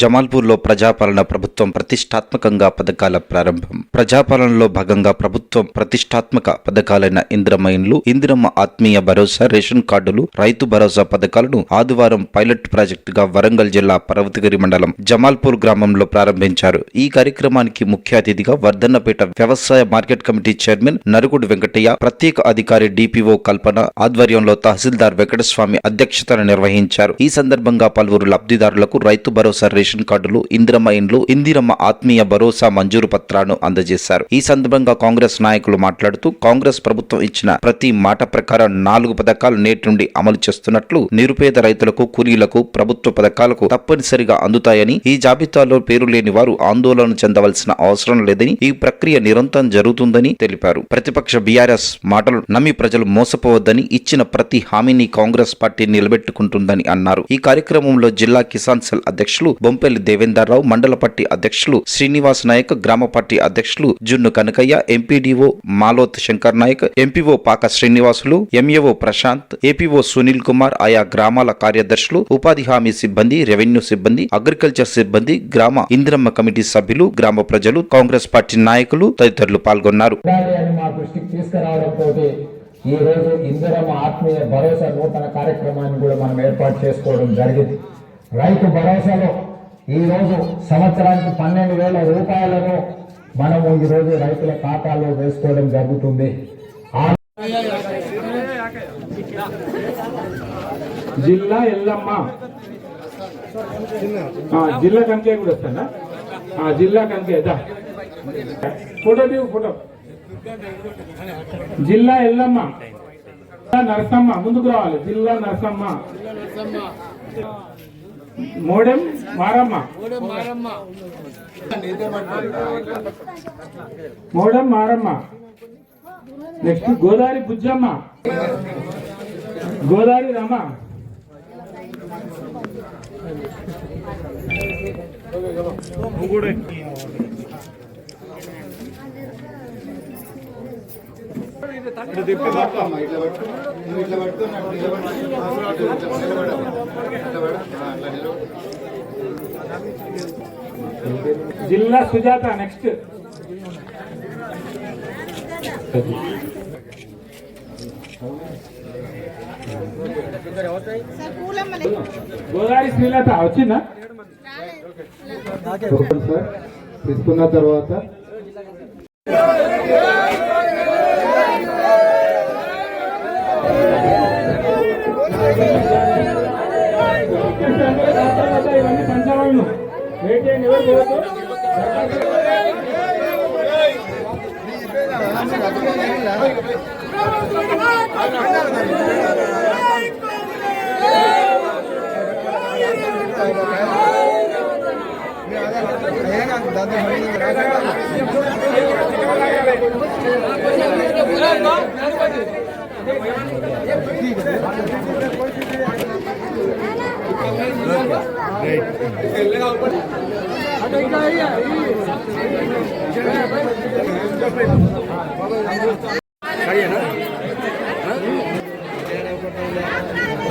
జమాల్పూర్లో ప్రజాపాలన ప్రభుత్వం ప్రతిష్టాత్మకంగా పథకాల ప్రారంభం. ప్రజాపాలనలో భాగంగా ప్రభుత్వం ప్రతిష్టాత్మక పథకాలైన ఇందిరమ్మ ఇందిరమ్మ ఆత్మీయ భరోసా రేషన్ కార్డులు రైతు భరోసా పథకాలను ఆదివారం పైలట్ ప్రాజెక్టుగా వరంగల్ జిల్లా పర్వతగిరి మండలం జమాల్పూర్ గ్రామంలో ప్రారంభించారు. ఈ కార్యక్రమానికి ముఖ్య అతిథిగా వర్ధన్నపేట వ్యవసాయ market committee chairman Narugudu Venkataiah ప్రత్యేక అధికారి డిపిఓ కల్పన ఆధ్వర్యంలో తహసీల్దార్ వెంకటస్వామి అధ్యక్షతన నిర్వహించారు. ఈ సందర్భంగా పలువురు లబ్ధిదారులకు రైతు భరోసా రేషన్ కార్డులు ఇందిరమ్మ ఇండ్లు ఇందిరమ్మ ఆత్మీయ భరోసా మంజూరు పత్రాలను అందజేశారు. ఈ సందర్భంగా కాంగ్రెస్ నాయకులు మాట్లాడుతూ కాంగ్రెస్ ప్రభుత్వం ఇచ్చిన ప్రతి మాట ప్రకారం నాలుగు పథకాలు నేటి నుండి అమలు చేస్తున్నట్లు నిరుపేద రైతులకు కూలీలకు ప్రభుత్వ పథకాలకు తప్పనిసరిగా అందుతాయని ఈ జాబితాలో పేరు లేని వారు ఆందోళన చెందవలసిన అవసరం లేదని ఈ ప్రక్రియ నిరంతరం జరుగుతుందని తెలిపారు. ప్రతిపక్ష బీఆర్ఎస్ మాటలు నమ్మి ప్రజలు మోసపోవద్దని ఇచ్చిన ప్రతి హామీని కాంగ్రెస్ పార్టీ నిలబెట్టుకుంటుందని అన్నారు. ఈ కార్యక్రమంలో జిల్లా కిసాన్ సెల్ అధ్యక్షులు బొంపెల్లి దేవేందర్రావు మండల పార్టీ అధ్యక్షులు శ్రీనివాస్ నాయక్ గ్రామ పార్టీ అధ్యక్షులు Junnu Kanakaiah MPDO Maloth Shankar Naik MPO Paka Srinivasulu MAO Prashanth APO Sunil Kumar ఆయా గ్రామాల కార్యదర్శులు ఉపాధి హామీ సిబ్బంది రెవెన్యూ సిబ్బంది అగ్రికల్చర్ సిబ్బంది గ్రామ ఇందిరమ్మ కమిటీ సభ్యులు గ్రామ ప్రజలు కాంగ్రెస్ పార్టీ నాయకులు తదితరులు పాల్గొన్నారు. ఈ రోజు ఇందిరమ్మ ఆత్మీయ భరోసా నూతన కార్యక్రమాన్ని కూడా మనం ఏర్పాటు చేసుకోవడం జరిగింది. రైతు భరోసాలో ఈ రోజు సంవత్సరానికి పన్నెండు వేల రూపాయలను మనము ఈరోజు రోజు రైతుల ఖాతాలో వేసుకోవడం జరుగుతుంది. జిల్లా ఎల్లమ్మ. ఆ, జిల్లా కంకే కూడా వస్తానా? ఆ, జిల్లా కంకే ఫోటో దిగు ఫోటో. జిల్లా ఎల్లమ్మ. నరసమ్మ ముందుకు రావాలి. జిల్లా నరసమ్మ. మోడెం మారమ్మ. మోడెం మారమ్మ. నెక్స్ట్ గోదావరి బుజ్జమ్మ. గోదావరి రమ. జిల్లా సుజాత నెక్స్ట్ గోదావరి శ్రీలత వచ్చిందా? సార్. తీసుకున్న తర్వాత ఇవన్నీ పంచాలను వెయిట్ చేయండి ఎవరు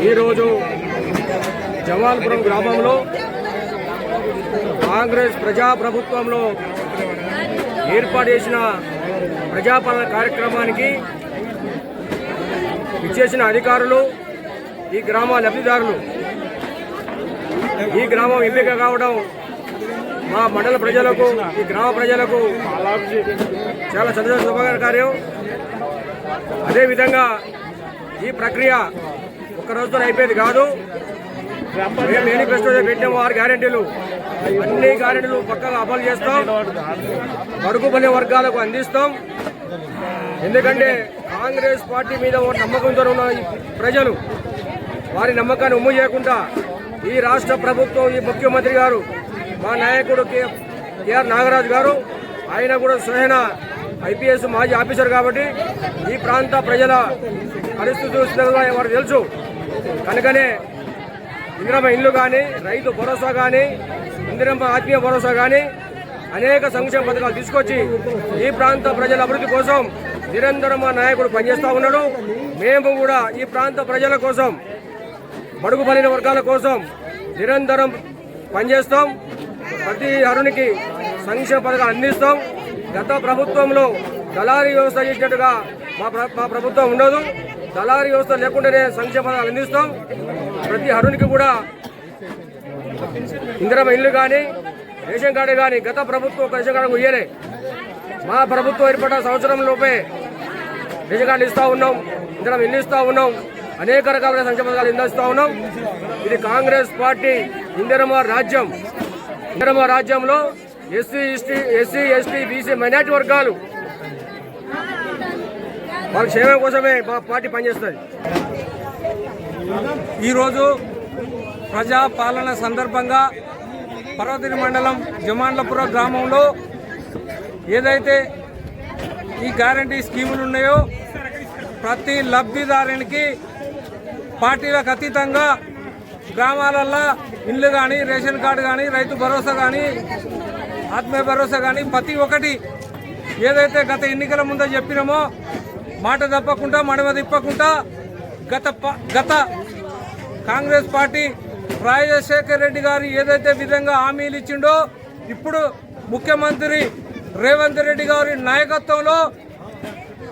ఈరోజు జమాల్పురం గ్రామంలో కాంగ్రెస్ ప్రజాప్రభుత్వంలో ఏర్పాటు చేసిన ప్రజాపాలన కార్యక్రమానికి ఇచ్చేసిన అధికారులు ఈ గ్రామ లబ్ధిదారులు ఈ గ్రామం ఎంపిక కావడం మా మండల ప్రజలకు ఈ గ్రామ ప్రజలకు చాలా సంతోష శుభకార్యం అదేవిధంగా ఈ ప్రక్రియ ఒక రోజుతో అయిపోయేది కాదు. మేము మేనిఫెస్టో పెట్టిన ఆరు గ్యారెంటీలు అన్ని గ్యారెంటీలు పక్కగా అమలు చేస్తాం. బడుగు వర్గాలకు అందిస్తాం. ఎందుకంటే కాంగ్రెస్ పార్టీ మీద ఒక నమ్మకంతో ఉన్న ప్రజలు వారి నమ్మకాన్ని ఉమ్ము చేయకుండా ఈ రాష్ట్ర ప్రభుత్వం ఈ ముఖ్యమంత్రి గారు మా నాయకుడు కేఆర్ నాగరాజు గారు ఆయన కూడా స్వయన ఐపీఎస్ మాజీ ఆఫీసర్ కాబట్టి ఈ ప్రాంత ప్రజల పరిస్థితి చూసినగా వారు తెలుసు. కనుకనే ఇందిరమ్మ ఇల్లు కానీ రైతు భరోసా కానీ ఇందిరమ్మ ఆత్మీయ భరోసా కానీ అనేక సంక్షేమ పథకాలు తీసుకొచ్చి ఈ ప్రాంత ప్రజల అభివృద్ధి కోసం నిరంతరం మా నాయకుడు పనిచేస్తూ ఉన్నాడు. మేము కూడా ఈ ప్రాంత ప్రజల కోసం బడుగు పలిన వర్గాల కోసం నిరంతరం పనిచేస్తాం. ప్రతి అరునికి సంక్షేమ పథకాలు అందిస్తాం. గత ప్రభుత్వంలో దళారీ వ్యవస్థ చేసినట్టుగా మా మా ప్రభుత్వం ఉండదు. దళారీ వ్యవస్థ లేకుండానే సంక్షేమ పథకాలు అందిస్తాం. ప్రతి అరునికి కూడా ఇందిరమ్మ ఇల్లు కానీ రేషన్ కార్డు కానీ గత ప్రభుత్వం ఒక రేషన్ కార్డు ఇయ్యలే. మా ప్రభుత్వం ఏర్పడ్డ సంవత్సరం లోపే రేషన్ కార్డు ఇస్తూ ఉన్నాం ఇందిరమ్మ ఇల్లు ఇస్తూ ఉన్నాం అనేక రకాల సంక్షేమ పథకాలు ఇందిస్తూ ఉన్నాం. ఇది కాంగ్రెస్ పార్టీ ఇందిరమ్మ రాజ్యం. ఇందిరమ్మ రాజ్యంలో SC ST SC ST BC minority వర్గాలు వాళ్ళ క్షేమం కోసమే మా పార్టీ పనిచేస్తుంది. ఈరోజు ప్రజా పాలన సందర్భంగా పర్వతిని మండలం జమాన్లపుర గ్రామంలో ఏదైతే ఈ గ్యారంటీ స్కీములు ఉన్నాయో ప్రతి లబ్ధిదారునికి పార్టీలకు అతీతంగా గ్రామాలల్లో ఇల్లు కానీ రేషన్ కార్డు కానీ రైతు భరోసా కానీ ఆత్మీయ భరోసా కానీ ప్రతి ఒక్కటి ఏదైతే గత ఎన్నికల ముందో చెప్పినామో మాట తప్పకుండా మడమ తిప్పకుండా గత ప- గత కాంగ్రెస్ పార్టీ రాజశేఖర్ రెడ్డి గారు ఏదైతే విధంగా హామీలు ఇచ్చిండో ఇప్పుడు ముఖ్యమంత్రి రేవంత్ రెడ్డి గారి నాయకత్వంలో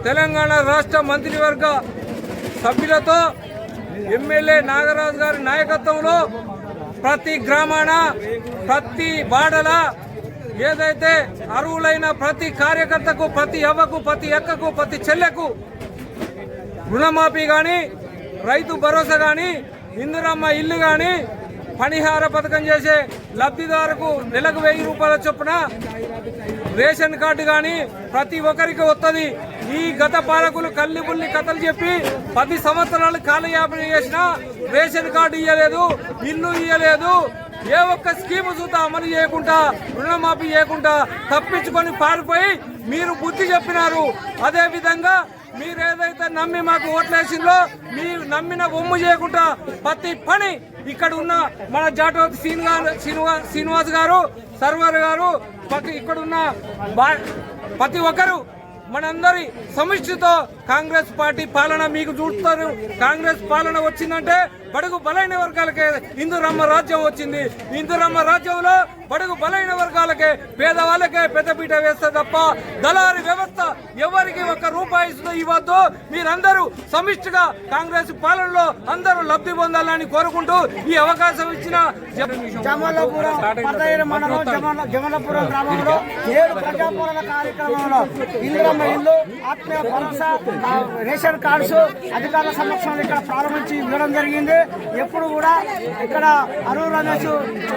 తెలంగాణ రాష్ట్ర మంత్రివర్గ సభ్యులతో ఎమ్మెల్యే నాగరాజు గారి నాయకత్వంలో ప్రతి గ్రామాన ప్రతి వాడల ఏదైతే అర్హులైన ప్రతి కార్యకర్తకు ప్రతి అవ్వకు ప్రతి ఎక్కకు ప్రతి చెల్లెకు రుణమాఫీ కానీ రైతు భరోసా కానీ ఇందిరమ్మ ఇల్లు కానీ పనిహార పథకం చేసే లబ్ధిదారుకు నెలకు వెయ్యి రూపాయల చొప్పున రేషన్ కార్డు కానీ ప్రతి ఒక్కరికి వస్తుంది ఈ గత పాలకులు కల్లిబుల్లి కథలు చెప్పి పది సంవత్సరాలు కాలయాపన చేసినా రేషన్ కార్డు ఇవ్వలేదు ఇల్లు ఇవ్వలేదు ఏ ఒక్క స్కీమ్ చూద్దా అమలు చేయకుండా రుణమాఫీ చేయకుండా తప్పించుకొని పారిపోయి మీరు బుద్ధి చెప్పినారు. అదేవిధంగా మీరు ఏదైతే నమ్మి మాకు ఓట్లేసిందో మీ నమ్మిన ఒమ్ము చేయకుండా ప్రతి పని ఇక్కడ ఉన్న మన జాటవతి శ్రీనివాస్ శ్రీనివాస్ శ్రీనివాస్ గారు సర్వర్ గారు ప్రతి ఇక్కడ ఉన్న బా- ప్రతి ఒక్కరు మనందరి సమిష్టితో కాంగ్రెస్ పార్టీ పాలన మీకు చూస్తారు. కాంగ్రెస్ పాలన వచ్చిందంటే బడుగు బలైన వర్గాలకే ఇందురమ్మ రాజ్యం వచ్చింది. ఇందురమ్మ రాజ్యంలో బడుగు బలైన వర్గాలకే పేదవాళ్ళకే పెద్దపీట వేస్తే తప్ప దళారి వ్యవస్థ ఎవరికి ఒక రూపాయి ఇవ్వద్దు. మీరందరూ సమిష్టిగా కాంగ్రెస్ పాలనలో అందరూ లబ్ధి పొందాలని కోరుకుంటూ ఈ అవకాశం ఇచ్చిన జమలపురం గ్రామంలో ఏడు ప్రజాపాలన కార్యక్రమంలో ఇందిరమ్మ ఇల్లు ఆత్మీయ భరోసా రేషన్ కార్డ్స్ అధికారుల సమక్షంలో ఇక్కడ ప్రారంభించి ఇవ్వడం జరిగింది. ఎప్పుడు కూడా ఇక్కడ అరువు రమేష్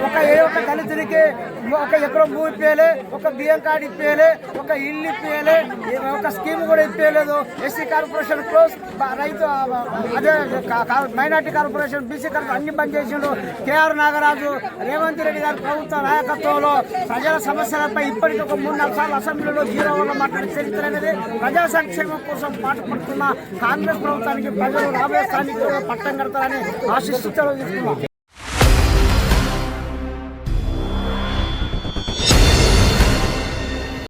ఒక ఏ ఒక్క దళితుడికి ఒక ఎకరం భూమి ఇప్పేయలే ఒక బియ్యం కార్డు ఇప్పేయలే ఒక ఇల్లు ఇప్పేయలే ఒక స్కీమ్ కూడా ఇప్పేయలేదు. ఎస్సీ కార్పొరేషన్ క్లోజ్ రైతు అదే మైనార్టీ కార్పొరేషన్ బీసీ కార్పొరేషన్ అన్ని బంద్ చేసిండు. కేఆర్ నాగరాజు రేవంత్ రెడ్డి గారి ప్రభుత్వ నాయకత్వంలో ప్రజల సమస్యలపై ఇప్పటికీ ఒక మూడు నాలుగు సార్లు అసెంబ్లీలో జీరో వల్ల మాట్లాడే చరిత్ర అనేది ప్రజా సంక్షేమం కోసం పాటుపడుతున్న కాంగ్రెస్ ప్రభుత్వానికి ప్రజలు రాబోయే స్థానిక పట్టం కడతారని ఆశిస్తూ తెలియజేస్తున్నాం.